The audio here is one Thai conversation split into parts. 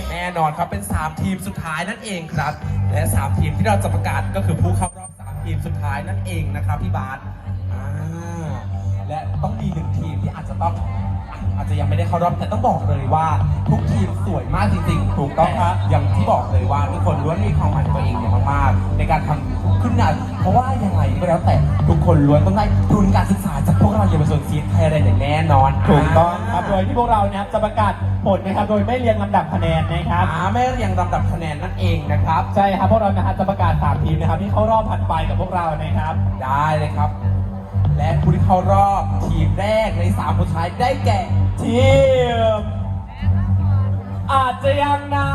งแน่นอนครับเป็น 3 ทีมสุดท้ายนั่นเองครับ และ 3 ทีมที่เราจะประกาศก็คือผู้เข้ารอบ 3 ทีมสุดท้ายนั่นเองนะครับพี่บาสอ่าและต้องมีหนึ่งทีมที่อาจจะต้องอะอาจจะยังไม่ได้เข้ารอบแต่ต้องบอกเลยว่า ทุกทีมสวยมากจริงๆ ถูกต้องครับอย่างที่บอกเลยว่าทุกคนล้วนมีความหมายตัวเองอย่างมากๆในการทำ ก็แล้วแต่ทุกคนล้วนต้องได้ทุนการศึกษาจากพวกเราเยาวชนซีไทยแลนด์อย่างแน่นอนถูกต้องครับโดยที่พวกเรานะครับจะประกาศผลนะครับโดยไม่เรียงลำดับคะแนนนะครับอ่าไม่เรียงลำดับคะแนนนั่นเองนะครับ ใช่ครับพวกเรานะครับจะประกาศสามทีมนะครับที่เข้ารอบถัดไปกับพวกเรานะครับ ได้เลยครับ และผู้ที่เข้ารอบทีมแรกในสามคนสุดท้ายได้แก่ทีมอาจจะยังนะ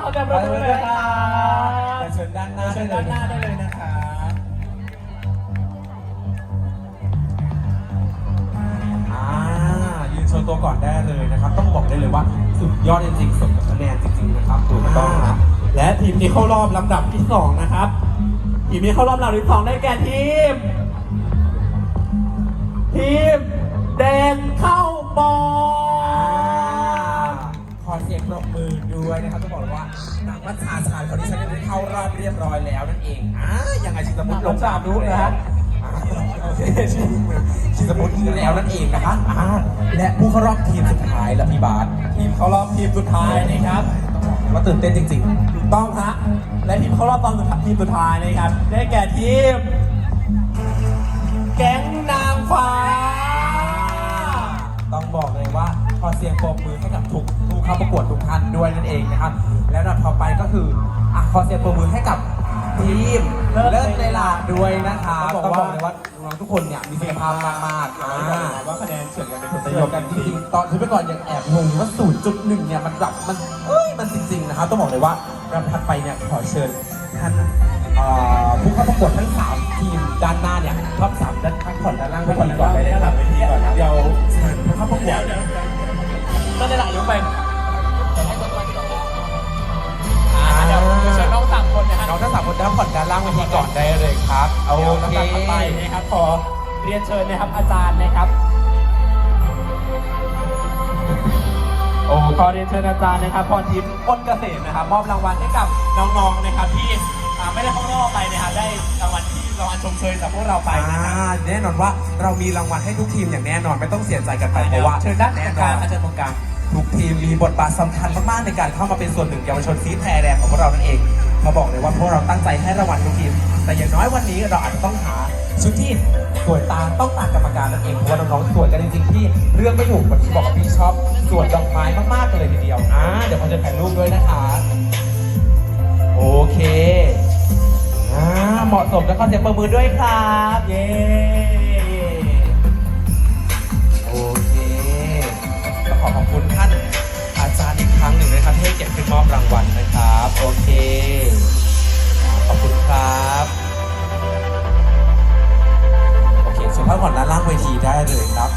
เขาจะประมือเลยครับเชิญด้านหน้าเชิญด้านหน้าได้เลยนะครับ ก่อนได้เลยนะครับ ต้องบอกได้เลยว่าสุดยอดจริงๆสมกับคะแนนจริงๆนะครับถูกต้องนะและทีมที่เข้ารอบลำดับที่สองนะครับทีมที่เข้ารอบลำดับที่สองได้แก่ทีม ทีมแดงเข้าบอลขอเสียงปรบมือด้วยนะครับต้องบอกเลยว่าหนักวัชชาชายคนที่ฉันได้เข้ารอบเรียบร้อยแล้วนั่นเองอ่ายังไงชิงสมุทรลงสามรู้นะฮะ ชิง สมุทรคือแล้วนั่นเองนะคะอ่าและผู้เข้ารอบทีมสุดท้ายละพี่บาสทีมเข้ารอบทีมสุดท้ายนะครับว่าตื่นเต้นจริงถูกต้องฮะและทีมเข้ารอบตอนสุดท้ายทีมสุดท้ายนะครับ ได้แก่ทีม แก๊งนางฟ้า ต้องบอกเลยว่าขอเสียงปรบมือให้กับทุกผู้เข้าประกวดทุกท่านด้วยนั่นเองนะครับ แล้วต่อไปก็คืออะขอเสียงปรบมือให้กับ ทีมเลิศเลิศในลาด้วยนะคะต้ต้อองงบบออกกเลเลยยว่าว่าน้องๆทุกคนเนี่ยมีศักยภาพมากๆอ่า ว่าคะแนนเฉือนกันเป็นผลประประโยโยชชน์น์กักันนจจริริงงๆตอนที่ไปก่อนยังแอบงงว่า 0.1 เนี่ย มันแบบมัน เอ้ย มันจริง ๆ นะครับ ต้องบอกเลยว่าลำถัดไปเนี่ย ขอเชิญท่านเอ่อผู้เข้าประกวดทั้ง 3 ทีมด้านหน้าเนี่ยท็อปสามด้านข้างผ่อนด้านล่างไปก่อนก่อนไปเลยครับเดี๋ยวเชิญผู้เข้าประกวดก็ได้หลายยกไป ด้านผ่อนด้านล่างไปทีก่อนได้เลยครับโอเดี๋ยวเคลำดับถัดไปนะครับขอเรียนเชิญนะครับอาจารย์นะครับ โอ้ขอเรียนเชิญอาจารย์นะครับพรทิพย์อ้นเกษมนะครับมอบรางวัลให้กับน้องๆนะครับที่อ่าไม่ได้เข้ารอบไปนะครับได้รางวัลที่รางวัลชมเชยจากพวกเราไปนะครับอ่าแน่นอนว่าเรามีรางวัลให้ทุกทีมอย่างแน่นอนไม่ต้องเสียใจกันไปเพราะว่าเชิญด้านตรงกลางแน่นอนอาจารย์ตรงกลาง ทุกทีมมีบทบาทสำคัญมากๆในการเข้ามาเป็นส่วนหนึ่งเยาวชนซีแพรแรงของพวกเรานั่นเอง มาบอกเลยว่าพวกเราตั้งใจให้รางวัลทุกทีมแต่อย่างน้อยวันนี้เราอาจจะต้องหาชุดที่สวยตาต้องตากรรมการนั่นเองเพราะว่าน้องๆสวยกันจริงๆที่เรื่องไม่ถูกวันที่บอกว่าพี่ชอบสวนดอกไม้มากๆเลยทีเดียวอ่าเดี๋ยวผมจะถ่ายรูปด้วยนะคะ โอเคอ่าเหมาะสมแล้วก็เสียงปรบมือด้วยครับ เย้ วทีได้เลยครับ